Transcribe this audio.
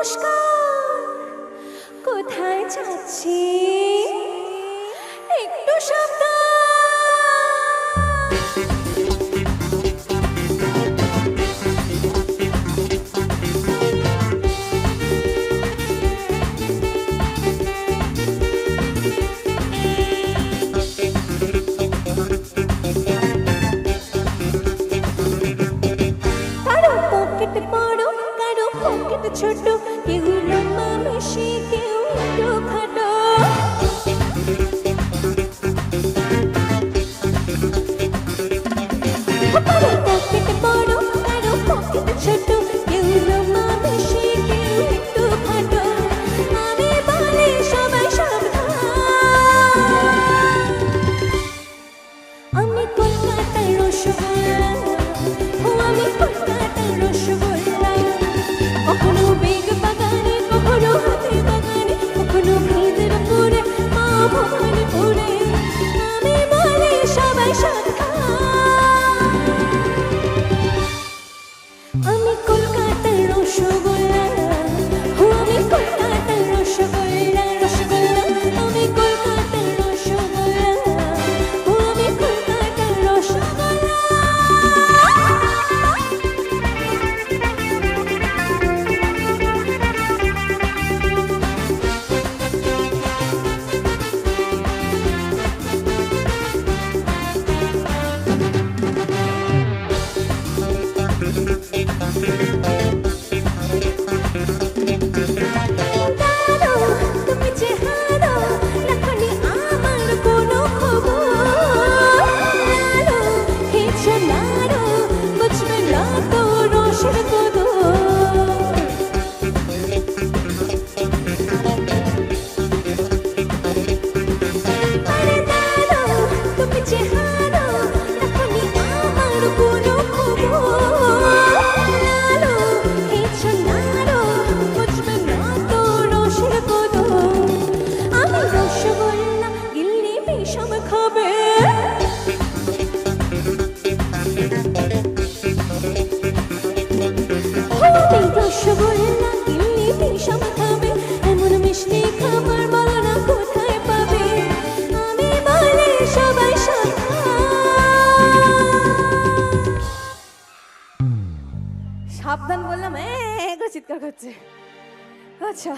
নমস্কার। কোথায় যাচ্ছি? একটু সাবধান। ছোট। রতন শিখে আমি কলকাতার রসগোল্লা বিষম খাবে। সাবধান বললাম এ চিৎকার করছে। আচ্ছা।